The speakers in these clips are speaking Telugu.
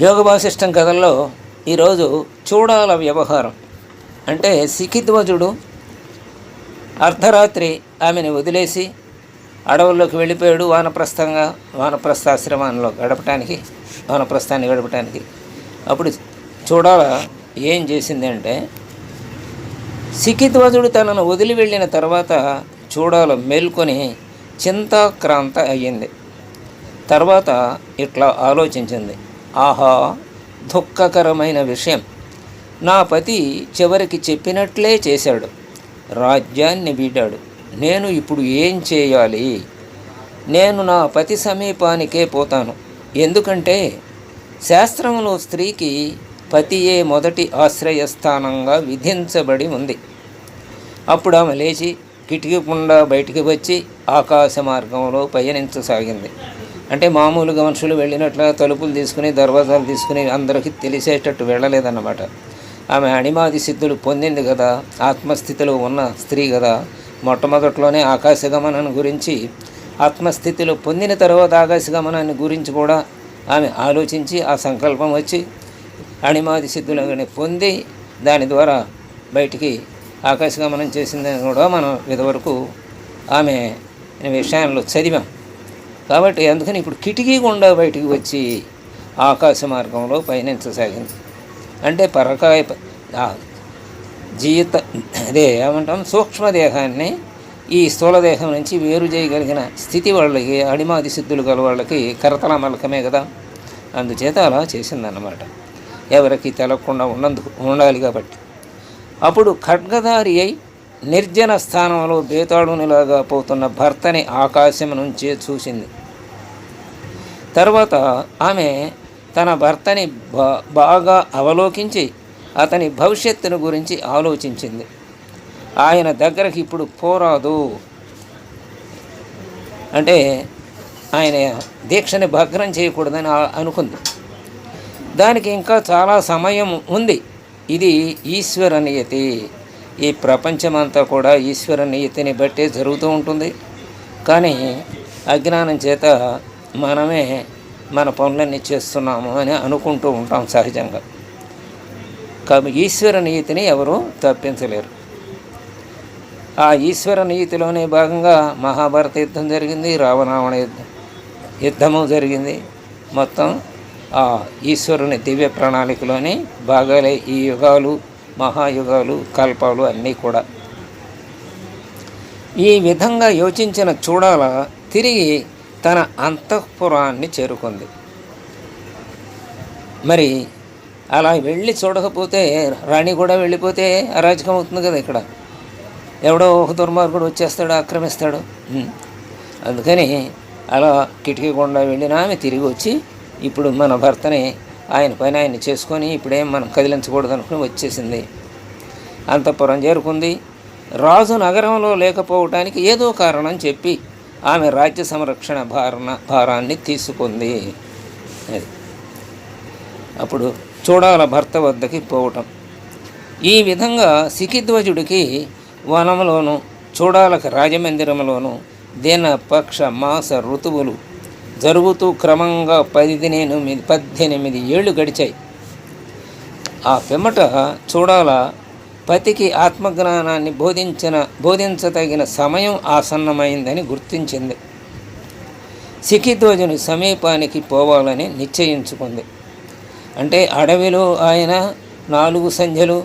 యోగ వాసిష్టం కథల్లో ఈరోజు చూడాల వ్యవహారం. అంటే సిఖిధ్వజుడు అర్ధరాత్రి ఆమెను వదిలేసి అడవుల్లోకి వెళ్ళిపోయాడు వానప్రస్థంగా వానప్రస్థాశ్రమంలో గడపటానికి వానప్రస్థాన్ని గడపటానికి. అప్పుడు చూడాల ఏం చేసింది అంటే సిఖిధ్వజుడు తనను వదిలి వెళ్ళిన తర్వాత చూడాల మేల్కొని చింతాక్రాంత అయ్యింది. తర్వాత ఇట్లా ఆలోచించింది. ఆహా దుఃఖకరమైన విషయం. నా పతి చివరికి చెప్పినట్లే చేశాడు. రాజ్యాన్ని వీడాడు. నేను ఇప్పుడు ఏం చేయాలి? నేను నా పతి సమీపానికే పోతాను. ఎందుకంటే శాస్త్రంలో స్త్రీకి పతియే మొదటి ఆశ్రయస్థానంగా విధించబడి ఉంది. అప్పుడు ఆమె లేచి కిటికీ గుండా బయటికి వచ్చి ఆకాశ మార్గంలో పయనించసాగింది. అంటే మామూలుగా మనుషులు వెళ్ళినట్లుగా తలుపులు తీసుకుని దర్వాజాలు తీసుకుని అందరికీ తెలిసేటట్టు వెళ్ళలేదన్నమాట. ఆమె అణిమాది సిద్ధులు పొందింది కదా ఆత్మస్థితిలో ఉన్న స్త్రీ కదా. మొట్టమొదట్లోనే ఆకాశగమనాన్ని గురించి ఆత్మస్థితిలో పొందిన తర్వాత ఆకాశగమనాన్ని గురించి కూడా ఆమె ఆలోచించి ఆ సంకల్పం వచ్చి అణిమాది సిద్ధులని పొంది దాని ద్వారా బయటికి ఆకాశగమనం చేసిందని కూడా మనం ఇదివరకు ఆమె విషయంలో చదివాం. కాబట్టి అందుకని ఇప్పుడు కిటికీ గుండా బయటికి వచ్చి ఆకాశ మార్గంలో పయనించసాగింది అంటే పరకాయ జీవిత అదే ఏమంటాం సూక్ష్మదేహాన్ని ఈ స్థూలదేహం నుంచి వేరు చేయగలిగిన స్థితి వాళ్ళకి అడిమాది సిద్ధులు గల వాళ్ళకి కరతల మలకమే కదా. అందుచేత అలా చేసిందన్నమాట. ఎవరికి తెలకుండా ఉన్నందుకు ఉండాలి కాబట్టి. అప్పుడు ఖడ్గదారి అయి నిర్జన స్థానంలో బేతాళునిలాగా పోతున్న భర్తని ఆకాశం నుంచే చూసింది. తర్వాత ఆమె తన భర్తని బా బాగా అవలోకించి అతని భవిష్యత్తును గురించి ఆలోచించింది. ఆయన దగ్గరికి ఇప్పుడు పోరాదు. అంటే ఆయన దీక్షని భగ్నం చేయకూడదని అనుకుంది. దానికి ఇంకా చాలా సమయం ఉంది. ఇది ఈశ్వరనియతి. ఈ ప్రపంచమంతా కూడా ఈశ్వర నియతిని బట్టే జరుగుతూ ఉంటుంది. కానీ అజ్ఞానం చేత మనమే మన పనులన్నీ చేస్తున్నాము అని అనుకుంటూ ఉంటాం సహజంగా. కాబట్టి ఈశ్వర నీతిని ఎవరు తప్పించలేరు. ఆ ఈశ్వర నీతిలోనే భాగంగా మహాభారత యుద్ధం జరిగింది రావణావణ యుద్ధం యుద్ధము జరిగింది. మొత్తం ఆ ఈశ్వరుని దివ్య ప్రణాళికలోని భాగాలే ఈ యుగాలు మహాయుగాలు కల్పాలు అన్నీ కూడా. ఈ విధంగా యోచించిన చూడాల తిరిగి తన అంతఃపురాన్ని చేరుకుంది. మరి అలా వెళ్ళి చూడకపోతే రాణి కూడా వెళ్ళిపోతే అరాజకం అవుతుంది కదా ఇక్కడ. ఎవడో ఒక దుర్మార్గుడు వచ్చేస్తాడు ఆక్రమిస్తాడు. అందుకని అలా కిటికీ గుండా వెళ్ళిన ఆమె తిరిగి వచ్చి ఇప్పుడు మన భర్తని ఆయన పైన ఆయన చేసుకొని ఇప్పుడేం మనం కదిలించకూడదు అనుకుని వచ్చేసింది. అంతఃపురం చేరుకుంది. రాజు నగరంలో లేకపోవటానికి ఏదో కారణం చెప్పి ఆమె రాజ్య సంరక్షణ భారణ భారాన్ని తీసుకుంది. అది. అప్పుడు చూడాల భర్త వద్దకి పోవటం. ఈ విధంగా సికిధ్వజుడికి వనంలోను చూడాలకు రాజమందిరంలోను దినపక్ష మాస ఋతువులు జరుగుతూ క్రమంగా పదిహేనుమిది పద్దెనిమిది ఏళ్ళు గడిచాయి. ఆ పిమ్మట చూడాల పతికి ఆత్మజ్ఞానాన్ని బోధించిన బోధించదగిన సమయం ఆసన్నమైందని గుర్తించింది. సిఖిధ్వజుని సమీపానికి పోవాలని నిశ్చయించుకుంది. అంటే అడవిలో ఆయన నాలుగు సంధ్యలు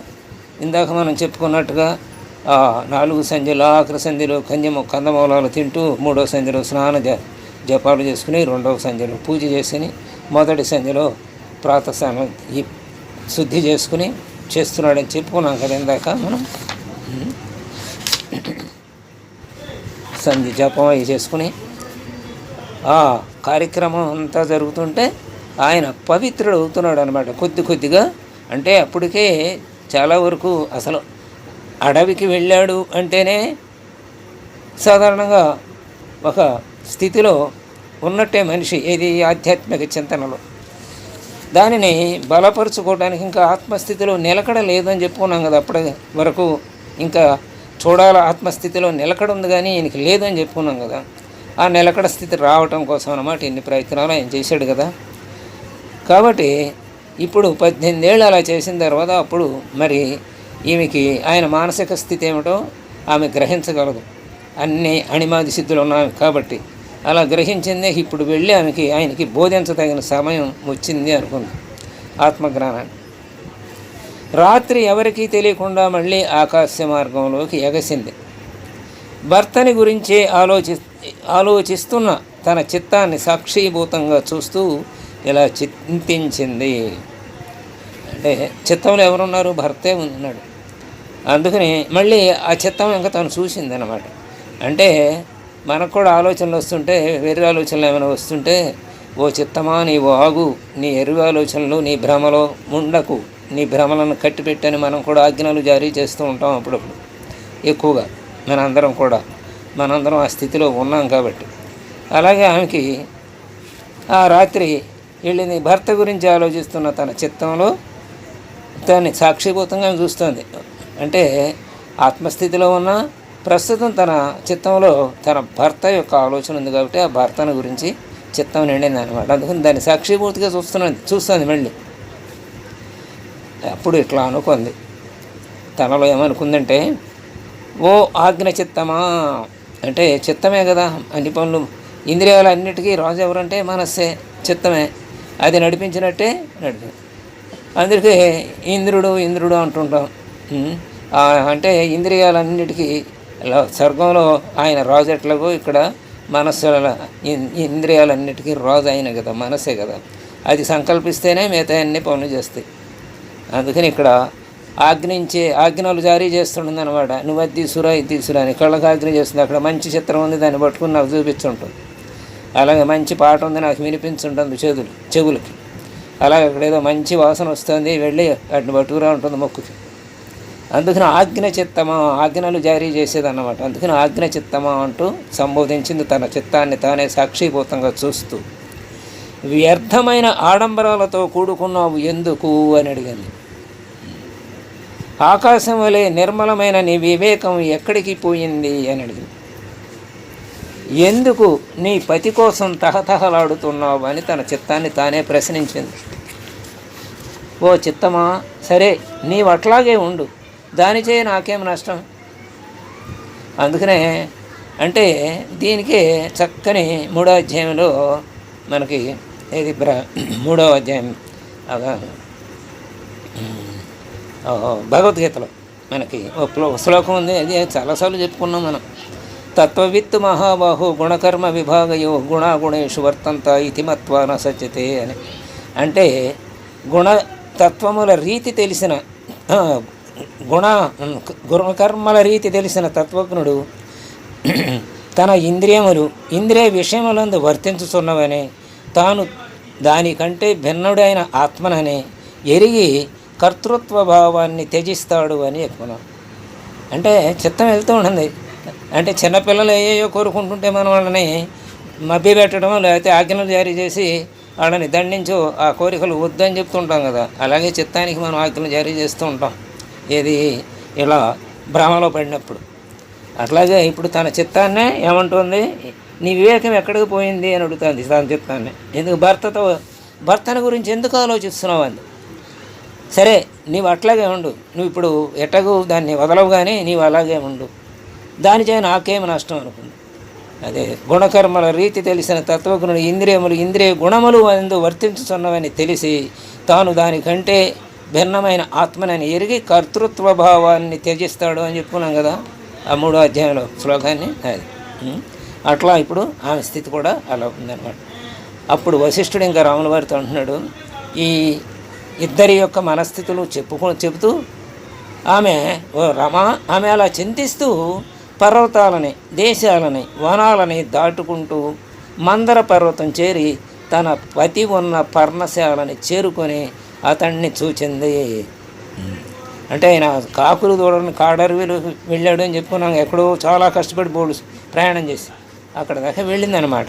ఇందాక మనం చెప్పుకున్నట్టుగా ఆ నాలుగు సంధ్యలు ఆఖరి సంధ్యలో కంజము కందమూలాలు తింటూ మూడో సంధ్యలో స్నాన జపాలు చేసుకుని రెండవ సంధ్యలో పూజ చేసుకుని మొదటి సంధ్యలో ప్రాతస్నానం ఈ శుద్ధి చేసుకుని చేస్తున్నాడని చెప్పుకున్నాం కదా ఇందాక మనం సంధి జపం అవి చేసుకుని ఆ కార్యక్రమం అంతా జరుగుతుంటే ఆయన పవిత్రుడు అవుతున్నాడు అనమాట కొద్ది కొద్దిగా అంటే అప్పటికే చాలా వరకు అసలు అడవికి వెళ్ళాడు అంటేనే సాధారణంగా ఒక స్థితిలో ఉన్నట్టే మనిషి ఏది ఆధ్యాత్మిక చింతనలో. దానిని బలపరుచుకోవడానికి ఇంకా ఆత్మస్థితిలో నిలకడ లేదని చెప్పుకున్నాం కదా అప్పటి వరకు. ఇంకా చూడాల ఆత్మస్థితిలో నిలకడ ఉంది కానీ ఈయనకి లేదని చెప్పుకున్నాం కదా. ఆ నిలకడ స్థితి రావటం కోసం అన్నమాట ఇన్ని ప్రయత్నాలు ఆయన చేశాడు కదా. కాబట్టి ఇప్పుడు పద్దెనిమిది ఏళ్ళు అలా చేసిన తర్వాత అప్పుడు మరి ఈమెకి ఆయన మానసిక స్థితి ఏమిటో ఆమె గ్రహించగలదు. అన్ని అణిమాది సిద్ధులు ఉన్నాయి కాబట్టి. అలా గ్రహించిందే ఇప్పుడు వెళ్ళి ఆమెకి ఆయనకి బోధించదగిన సమయం వచ్చింది అనుకుంది ఆత్మజ్ఞానాన్ని. రాత్రి ఎవరికీ తెలియకుండా మళ్ళీ ఆకాశ మార్గంలోకి ఎగసింది. భర్తని గురించి ఆలోచి ఆలోచిస్తున్న తన చిత్తాన్ని సాక్షీభూతంగా చూస్తూ ఇలా చింతించింది. అంటే చిత్తంలో ఎవరున్నారు? భర్తే ఉన్నాడు. అందుకని మళ్ళీ ఆ చిత్తం ఇంకా తను చూసింది అనమాట అంటే మనకు కూడా ఆలోచనలు వస్తుంటే వేరే ఆలోచనలు ఏమైనా వస్తుంటే ఓ చిత్తమా నీవు ఆగు నీ ఎరువు ఆలోచనలు నీ భ్రమలో ముండకు నీ భ్రమలను కట్టిపెట్టని మనం కూడా ఆజ్ఞలు జారీ చేస్తూ ఉంటాం అప్పుడప్పుడు. ఎక్కువగా మనందరం కూడా మనందరం ఆ స్థితిలో ఉన్నాం కాబట్టి. అలాగే ఆమెకి ఆ రాత్రి వెళ్ళింది భర్త గురించి ఆలోచిస్తున్న తన చిత్తంలో దాన్ని సాక్షిభూతంగా చూస్తుంది. అంటే ఆత్మస్థితిలో ఉన్న ప్రస్తుతం తన చిత్తంలో తన భర్త యొక్క ఆలోచన ఉంది కాబట్టి ఆ భర్తను గురించి చిత్తం నిండింది అనమాట అందుకని దాన్ని సాక్షిభూతిగా చూస్తున్నది చూస్తుంది మళ్ళీ. అప్పుడు ఇట్లా అనుకుంది. తనలో ఏమనుకుందంటే ఓ ఆజ్ఞ చిత్తమా? అంటే చిత్తమే కదా అన్ని పనులు ఇంద్రియాలు అన్నిటికీ రాజు ఎవరంటే మనస్సే చిత్తమే. అది నడిపించినట్టే నడిపి అందుకే ఇంద్రుడు ఇంద్రుడు అంటుంటాం. అంటే ఇంద్రియాలన్నిటికీ స్వర్గంలో ఆయన రాజు ఎట్లాగో ఇక్కడ మనస్సు ఇంద్రియాలన్నిటికీ రాజు అయిన కదా మనసే కదా. అది సంకల్పిస్తేనే మిగతా అన్ని పనులు చేస్తాయి. అందుకని ఇక్కడ ఆజ్ఞించే ఆజ్ఞలు జారీ చేస్తుంటుంది అనమాట నువ్వు అది తీసుకురా ఇది తీసుకురా అని కళ్ళకు ఆజ్ఞ చేస్తుంది. అక్కడ మంచి చిత్రం ఉంది దాన్ని పట్టుకుని నాకు చూపించుంటుంది. అలాగే మంచి పాట ఉంది నాకు వినిపించుంటుంది చెవులు చెవులకి. అలాగే అక్కడ ఏదో మంచి వాసన వస్తుంది వెళ్ళి వాటిని పట్టుకురా ఉంటుంది మొక్కుకి. అందుకని ఆజ్ఞ చిత్తమా? ఆజ్ఞలు జారీ చేసేదన్నమాట. అందుకని ఆజ్ఞ చిత్తమా అంటూ సంబోధించింది తన చిత్తాన్ని తానే సాక్షిభూతంగా చూస్తూ. వ్యర్థమైన ఆడంబరాలతో కూడుకున్నావు ఎందుకు అని అడిగింది. ఆకాశం వలె నిర్మలమైన నీ వివేకం ఎక్కడికి పోయింది అని అడిగింది. ఎందుకు నీ పతి కోసం తహతహలాడుతున్నావు అని తన చిత్తాన్ని తానే ప్రశ్నించింది. ఓ చిత్తమా సరే నీవు అట్లాగే ఉండు. దానిచే నాకేం నష్టం? అందుకనే అంటే దీనికి చక్కని మూడో అధ్యాయంలో మనకి ఇది బ్ర మూడో అధ్యాయం భగవద్గీతలో మనకి శ్లోకం ఉంది. అది చాలాసార్లు చెప్పుకున్నాం మనం. తత్వవిత్ మహాబాహు గుణకర్మ విభాగయో గుణాగుణేషు వర్తంత ఇది మత్వాన సత్యతే అని. అంటే గుణ తత్వముల రీతి తెలిసిన గుణ గుణకర్మల రీతి తెలిసిన తత్వజ్ఞుడు తన ఇంద్రియములు ఇంద్రియ విషయములందు వర్తించుచున్నవని తాను దానికంటే భిన్నుడైన ఆత్మనని ఎరిగి కర్తృత్వ భావాన్ని త్యజిస్తాడు అని చెప్పిన అంటే చిత్తం వెళ్తూ ఉంటుంది అంటే చిన్నపిల్లలు ఏయో కోరుకుంటుంటే మనం వాళ్ళని మభ్య పెట్టడం లేకపోతే ఆజ్ఞలు జారీ చేసి వాళ్ళని దండించు ఆ కోరికలు వద్దని చెప్తుంటాం కదా అలాగే చిత్తానికి మనం ఆజ్ఞలు జారీ చేస్తూ ఉంటాం ఏది ఇలా భ్రమలో పడినప్పుడు. అట్లాగే ఇప్పుడు తన చిత్తాన్నే ఏమంటుంది? నీ వివేకం ఎక్కడికి పోయింది? అని అడుగుతుంది తన చిత్తాన్ని. ఎందుకు భర్తతో భర్తను గురించి ఎందుకు ఆలోచిస్తున్నావు? అంది. సరే నీవు అట్లాగే ఉండు. నువ్వు ఇప్పుడు ఎట్టగు దాన్ని వదలవు కానీ నీవు అలాగే ఉండు. దానిచే నాకేమి నష్టం? అనుకుంది. అదే గుణకర్మల రీతి తెలిసిన తత్వజ్ఞుడు ఇంద్రియములు ఇంద్రియ గుణములు అందు వర్తించుతున్నవని తెలిసి తాను దానికంటే భిన్నమైన ఆత్మనని ఎరిగి కర్తృత్వ భావాన్ని త్యజిస్తాడు అని చెప్పుకున్నాం కదా ఆ మూడో అధ్యాయంలో శ్లోకాన్ని అది. అట్లా ఇప్పుడు ఆమె స్థితి కూడా అలా ఉందన్నమాట. అప్పుడు వశిష్ఠుడు ఇంకా రాముల వారితో అంటున్నాడు ఈ ఇద్దరి యొక్క మనస్థితులు చెప్పుకో చెబుతూ ఆమె ఓ రమ ఆమె అలా చింతిస్తూ పర్వతాలని దేశాలని వనాలని దాటుకుంటూ మందర పర్వతం చేరి తన పతి ఉన్న పర్ణశాలని చేరుకొని అతన్ని చూచింది. అంటే ఆయన కాకులు దూడని కాడరువిలు వెళ్ళాడు అని చెప్పుకున్నాం ఎక్కడో చాలా కష్టపడి బోడు ప్రయాణం చేసి అక్కడ దాకా వెళ్ళిందనమాట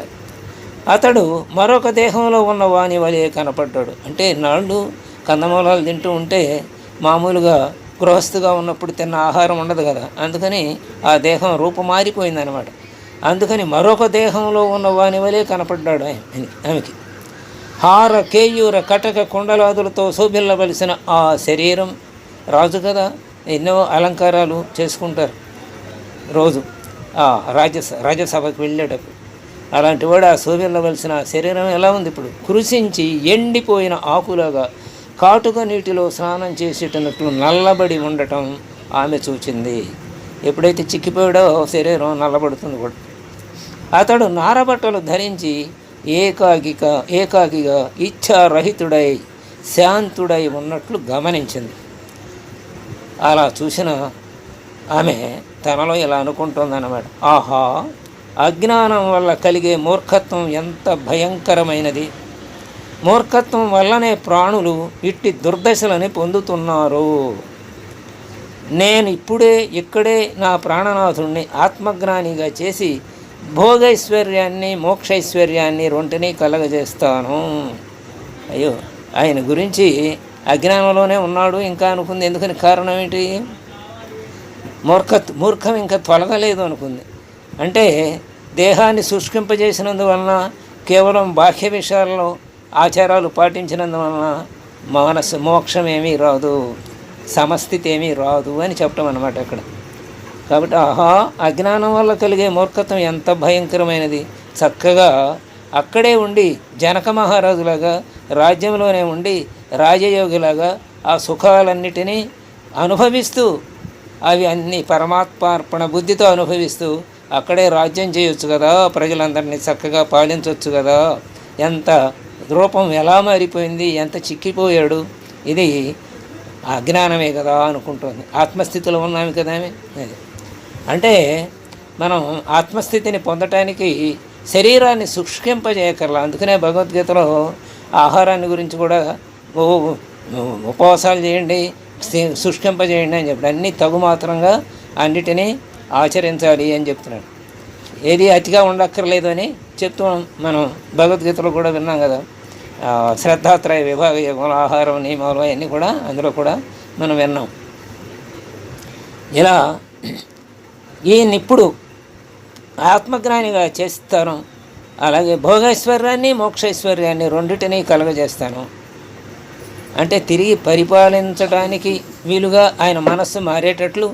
అతడు మరొక దేహంలో ఉన్న వాణి వలె కనపడ్డాడు. అంటే నాళ్ళు కందమూలాలు తింటూ ఉంటే మామూలుగా గృహస్థుగా ఉన్నప్పుడు తిన్న ఆహారం ఉండదు కదా. అందుకని ఆ దేహం రూపు మారిపోయిందనమాట అందుకని మరొక దేహంలో ఉన్న వాని వలె కనపడ్డాడు ఆయన. ఆమెకి. హార కేయూర కటక కుండలాదులతో శోభిల్లవలసిన ఆ శరీరం రాజు కదా. ఎన్నో అలంకారాలు చేసుకుంటారు రోజు ఆ రాజ్యసభకు వెళ్ళేటప్పుడు. అలాంటి వాడు ఆ శోభిల్లవలసిన శరీరం ఎలా ఉంది ఇప్పుడు? కృషించి ఎండిపోయిన ఆకులాగా కాటుక నీటిలో స్నానం చేసేటట్లు నల్లబడి ఉండటం ఆమె చూచింది. ఎప్పుడైతే చిక్కిపోయాడో శరీరం నల్లబడుతుంది కూడా. అతడు నారబట్టలు ధరించి ఏకాకిక ఏకాకిగా ఇచ్ఛారహితుడై శాంతుడై ఉన్నట్లు గమనించింది. అలా చూసిన ఆమె తనలో ఇలా అనుకుంటుందన్నమాట. ఆహా అజ్ఞానం వల్ల కలిగే మూర్ఖత్వం ఎంత భయంకరమైనది. మూర్ఖత్వం వల్లనే ప్రాణులు ఇట్టి దుర్దశలని పొందుతున్నారు. నేను ఇప్పుడే ఇక్కడే నా ప్రాణనాథుణ్ణి ఆత్మజ్ఞానిగా చేసి భోగైశ్వర్యాన్ని మోక్షైశ్వర్యాన్ని రెంటినీ కలగజేస్తాను. అయ్యో ఆయన గురించి అజ్ఞానంలోనే ఉన్నాడు ఇంకా అనుకుంది. ఎందుకని కారణం ఏంటి మూర్ఖ మూర్ఖం ఇంకా తొలగలేదు అనుకుంది. అంటే దేహాన్ని శుష్కింపజేసినందువలన కేవలం బాహ్య విషయాల్లో ఆచారాలు పాటించినందువలన మనసు మోక్షం ఏమీ రాదు సమస్థితి ఏమీ రాదు అని చెప్పడం అనమాట అక్కడ. కాబట్టి ఆహా అజ్ఞానం వల్ల కలిగే మూర్ఖత్వం ఎంత భయంకరమైనది. చక్కగా అక్కడే ఉండి జనక మహారాజులాగా రాజ్యంలోనే ఉండి రాజయోగిలాగా ఆ సుఖాలన్నిటినీ అనుభవిస్తూ అవి అన్ని పరమాత్మార్పణ బుద్ధితో అనుభవిస్తూ అక్కడే రాజ్యం చేయొచ్చు కదా ప్రజలందరినీ చక్కగా పాలించవచ్చు కదా. ఎంత రూపం ఎలా మారిపోయింది ఎంత చిక్కిపోయాడు ఇది అజ్ఞానమే కదా అనుకుంటుంది. ఆత్మస్థితిలో ఉన్నాము కదా అది. అంటే మనం ఆత్మస్థితిని పొందటానికి శరీరాన్ని శుష్కింపజేయకర్లా అందుకనే భగవద్గీతలో ఆహారాన్ని గురించి కూడా ఓ ఉపవాసాలు చేయండి శి- శుష్కింపజేయండి అని చెప్పాడు. అన్నీ తగు మాత్రంగా అన్నిటినీ ఆచరించాలి అని చెప్తున్నాడు. ఏది అతిగా ఉండక్కర్లేదు అని చెప్తున్నాం మనం భగవద్గీతలో కూడా విన్నాం కదా. శ్రద్ధాత్రయ విభాగ యోగం ఆహారం నియమాలు అవన్నీ కూడా అందులో కూడా మనం విన్నాం. ఇలా ఈయన్నిప్పుడు ఇప్పుడు ఆత్మజ్ఞానిగా చేస్తాను. అలాగే భోగైశ్వర్యాన్ని మోక్షైశ్వర్యాన్ని రెండిటినీ కలగజేస్తాను. అంటే తిరిగి పరిపాలించడానికి వీలుగా ఆయన మనస్సు మారేటట్లు.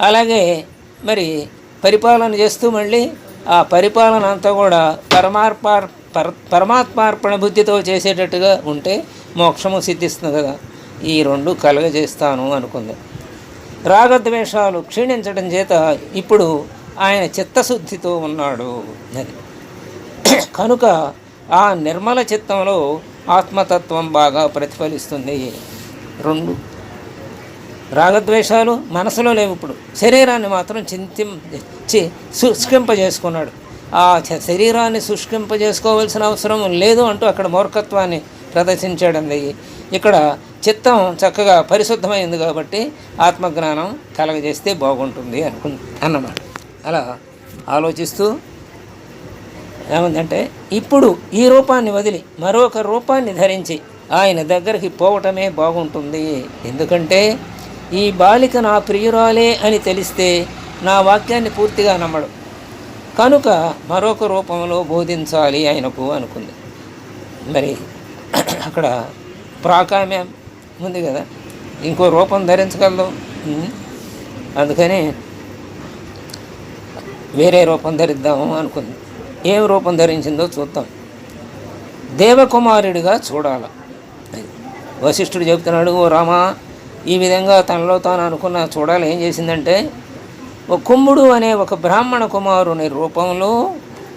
అలాగే మరి పరిపాలన చేస్తూ మళ్ళీ ఆ పరిపాలన అంతా కూడా పరమార్పార్ పర పరమాత్మార్పణ బుద్ధితో చేసేటట్టుగా ఉంటే మోక్షము సిద్ధిస్తుంది కదా. ఈ రెండు కలగజేస్తాను అనుకుంది. రాగద్వేషాలు క్షీణించడం చేత ఇప్పుడు ఆయన చిత్తశుద్ధితో ఉన్నాడు అది కనుక ఆ నిర్మల చిత్తంలో ఆత్మతత్వం బాగా ప్రతిఫలిస్తుంది. రెండు రాగద్వేషాలు మనసులో లేవు ఇప్పుడు. శరీరాన్ని మాత్రం చింతిం శుష్కింపజేసుకున్నాడు. ఆ చ- శరీరాన్ని శుష్కింపజేసుకోవాల్సిన అవసరం లేదు అంటూ అక్కడ మూర్ఖత్వాన్ని ప్రదర్శించాడండి ఇక్కడ చిత్తం చక్కగా పరిశుద్ధమైంది కాబట్టి ఆత్మజ్ఞానం కలగజేస్తే బాగుంటుంది అనుకు అన్నమాట. అలా ఆలోచిస్తూ ఏముందంటే ఇప్పుడు ఈ రూపాన్ని వదిలి మరొక రూపాన్ని ధరించి ఆయన దగ్గరికి పోవటమే బాగుంటుంది. ఎందుకంటే ఈ బాలిక నా ప్రియురాలే అని తెలిస్తే నా వాక్యాన్ని పూర్తిగా నమ్మడు. కనుక మరొక రూపంలో బోధించాలి ఆయనకు అనుకుంది. మరి అక్కడ ప్రాకామ్యం ఉంది కదా. ఇంకో రూపం ధరించగలదు? అందుకని వేరే రూపం ధరిద్దాము అనుకుంది. ఏం రూపం ధరించిందో చూద్దాం. దేవకుమారుడిగా చూడాల. వశిష్ఠుడు చెబుతున్నాడు ఓ రామా ఈ విధంగా తనలో తాను అనుకున్న చూడాలి. ఏం చేసిందంటే ఒక కుంభుడు అనే ఒక బ్రాహ్మణ కుమారుని రూపంలో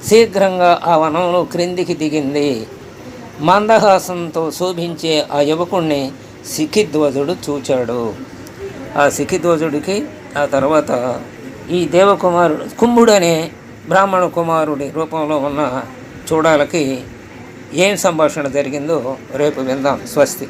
శీఘ్రంగా ఆ వనంలో క్రిందికి దిగింది. మందహాసంతో శోభించే ఆ యువకుణ్ణి సిఖిధ్వజుడు చూచాడు. ఆ సిఖిధ్వజుడికి ఆ తర్వాత ఈ దేవకుమారుడు కుంభుడు అనే బ్రాహ్మణ కుమారుడి రూపంలో ఉన్న చూడాలకి ఏం సంభాషణ జరిగిందో రేపు విందాం. స్వస్తి.